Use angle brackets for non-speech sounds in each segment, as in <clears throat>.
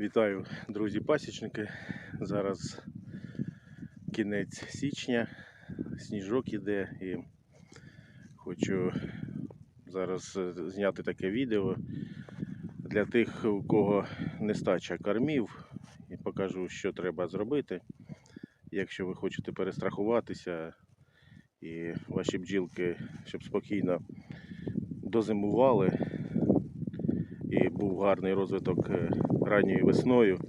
Вітаю, друзі-пасічники. Зараз кінець січня, сніжок іде і хочу зараз е, зняти таке відео для тих, у кого нестача кормів, і покажу, що треба зробити, якщо ви хочете перестрахуватися і ваші бджілки, щоб спокійно дозимували був гарний розвиток е, ранньою весною.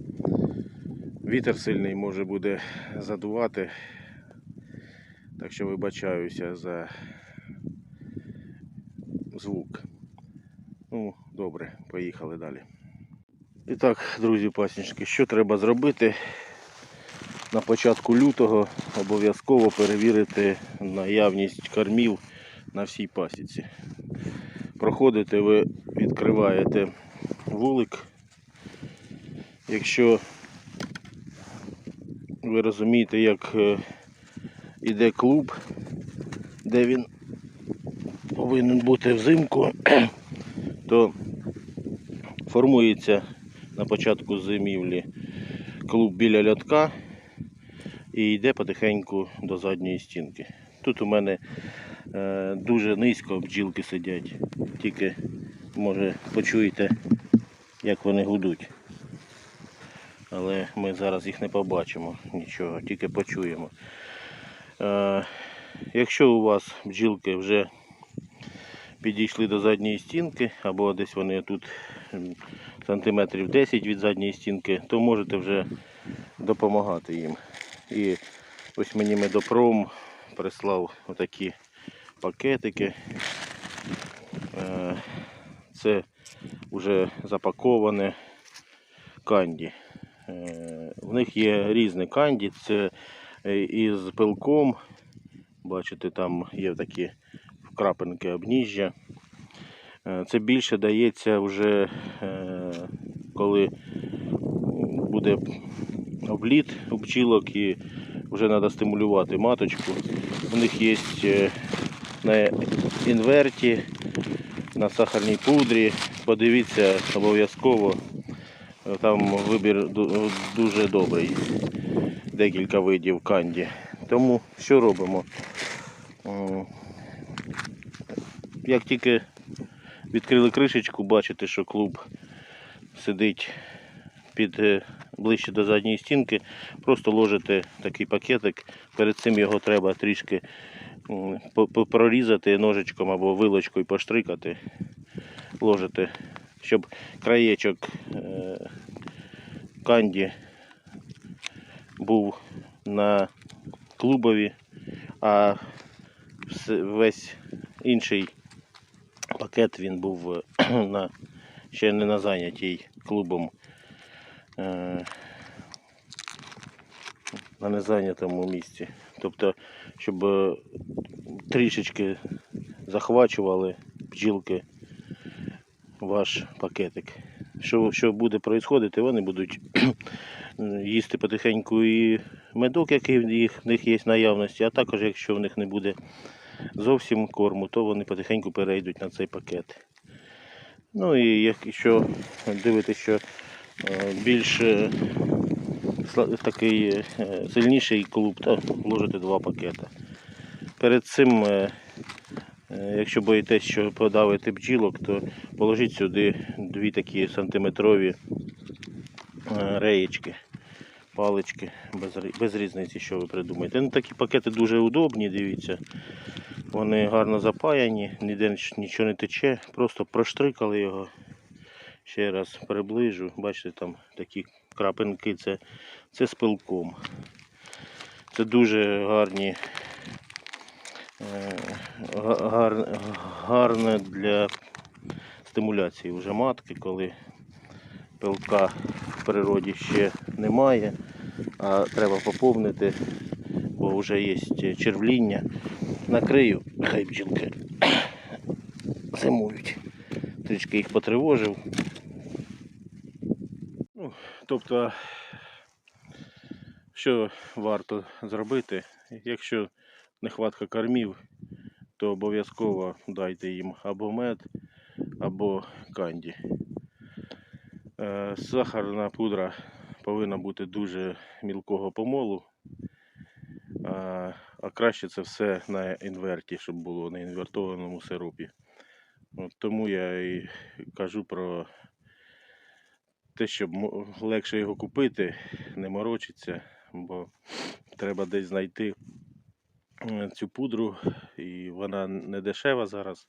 Вітер сильний може буде задувати. Так що вибачаюся за звук. Ну, добре, поїхали далі. І так, друзі пасічники, що треба зробити? На початку лютого обов'язково перевірити наявність кормів на всій пасіці. Проходите, ви відкриваєте вулик. Якщо ви розумієте, як е, іде клуб, де він повинен бути взимку, <clears throat> то формується на початку зимівлі клуб біля льотка і йде потихеньку до задньої стінки. Тут у мене е, дуже низько бджілки сидять, тільки може почуєте, як вони гудуть. Але ми зараз їх не побачимо нічого, тільки почуємо. Е, якщо у вас бджілки вже підійшли до задньої стінки, або десь вони тут сантиметрів 10 від задньої стінки, то можете вже допомагати їм. І ось мені медопром прислав отакі пакетики. Е, Це вже запаковане канді. Е, В них є різні канді. Це е, із пилком. Бачите, там є такі крапинки обніжжя. Е, Це більше дається вже коли буде обліт у бджілок і вже треба стимулювати маточку. У них є на інверті, на сахарній пудрі. Подивіться обов'язково. Там вибір дуже добрий. Декілька видів канді. Тому що робимо? Як тільки відкрили кришечку, бачите, що клуб сидить під е, ближче до задньої стінки, просто ложите такий пакетик. Перед цим його треба трішки прорізати ножичком або вилочкою поштрикати. Ложите, щоб краєчок е, канді був на клубові, а весь інший пакет він був е, <clears throat> на, ще не на зайнятій клубом. е, На незайнятому місці. Тобто, щоб трішечки захвачували бджілки ваш пакетик. Що, що буде відбуватися, вони будуть <clears throat> їсти потихеньку і медок, який в них є в наявності, а також якщо в них не буде зовсім корму, то вони потихеньку перейдуть на цей пакет. Ну і якщо дивитися, що е, більш е, такий е, сильніший клуб, то вложите два пакети. Перед цим, якщо боїтесь, що подавити бджілок, то положіть сюди дві такі сантиметрові е, реєчки, палички, без, без різниці, що ви придумаєте. Ну, такі пакети дуже удобні, дивіться. Вони гарно запаяні, ніде нічого не тече, просто проштрикали його. Ще раз приближу. Бачите, там такі крапинки, це, це з пилком. Це дуже гарні, е, га- гар, гарне для стимуляції вже матки, коли пилка в природі ще немає, а треба поповнити, бо вже є червління. Накрию, хай бджілки зимують. Трішки їх потривожив. Ну, тобто, що варто зробити, якщо нехватка кормів, то обов'язково дайте їм або мед, або канді. Е, Сахарна пудра повинна бути дуже мілкого помолу. А, краще це все на інверті, щоб було на інвертованому сиропі. От тому я і кажу про те, щоб легше його купити, не морочиться, бо треба десь знайти цю пудру, і вона не дешева зараз.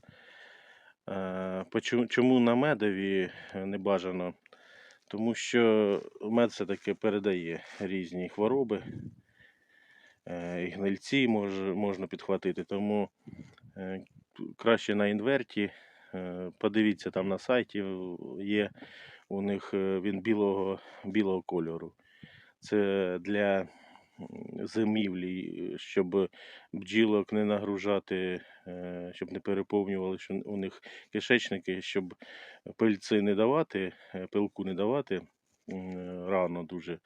Е, Чому на медові е, не бажано? Тому що мед все-таки передає різні хвороби, е, і гнильці можна підхватити. Тому е, краще на інверті. Е, Подивіться там на сайті, є у них е, він білого, білого кольору. Це для зимівлі, щоб бджілок не нагружати, е, щоб не переповнювали що у них кишечники, щоб пильці не давати, е, пилку не давати рано дуже.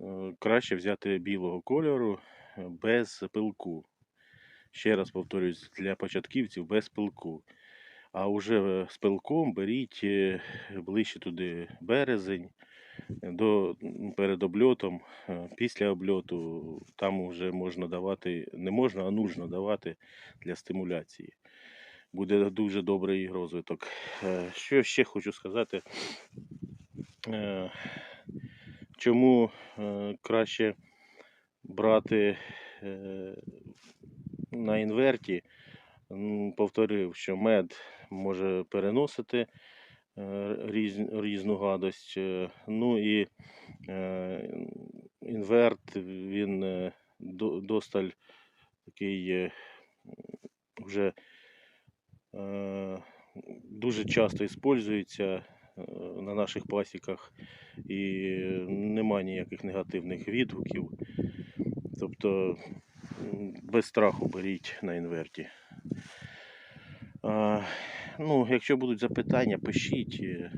Е, Краще взяти білого кольору е, без пилку. Ще раз повторюсь, для початківців без пилку. А вже е, з пилком беріть е, ближче туди березень, е, до, перед обльотом, е, після обльоту, там вже можна давати, не можна, а нужно давати для стимуляції. Буде дуже добрий розвиток. Е, Що ще хочу сказати? Е, Чому краще брати на інверті? Повторив, що мед може переносити різ, різну гадость. е, Ну і е, інверт він е, досталь такий е, вже е, дуже часто е, на наших пасіках і немає ніяких негативних відгуків. Тобто без страху беріть на інверті. Ну, якщо будуть запитання, пишіть. Е,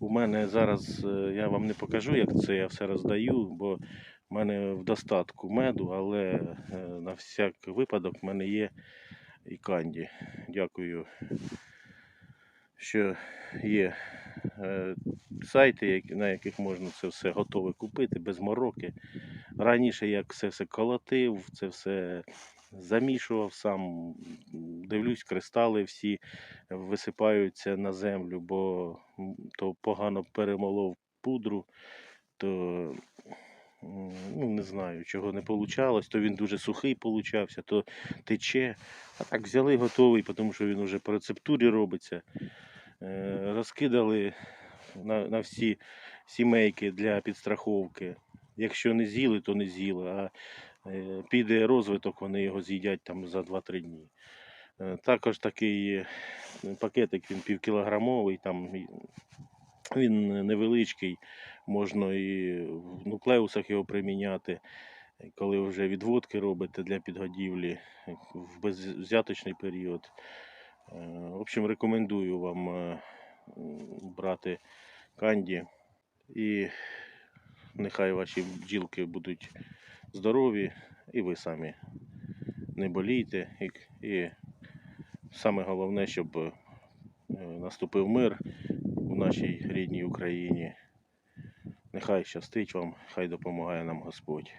У мене зараз е, я вам не покажу, як це я все роздаю, бо в мене в достатку меду, але е, на всяк випадок в мене є і канді. Дякую, що є сайти, на яких можна це все готове купити без мороки. Раніше як все все колотив, це все замішував сам. Дивлюсь, кристали всі висипаються на землю, бо то погано перемолов пудру, то ну, не знаю, чого не вийшло, то він дуже сухий получався, то тече. А так взяли готовий, тому що він вже по рецептурі робиться. Е, Розкидали на, на всі сімейки для підстраховки. Якщо не з'їли, то не з'їли. А піде розвиток, вони його з'їдять там за 2-3 дні. Е, Також такий е, пакетик, він півкілограмовий, там він невеличкий, можна і в нуклеусах його приміняти, коли вже відводки робите для підгодівлі е, в безвзяточний період. Е, В общем, рекомендую вам е, брати канді і нехай ваші бджілки будуть здорові і ви самі не болійте. І, і саме головне, щоб е, наступив мир у нашій рідній Україні. Нехай щастить вам, хай допомагає нам Господь.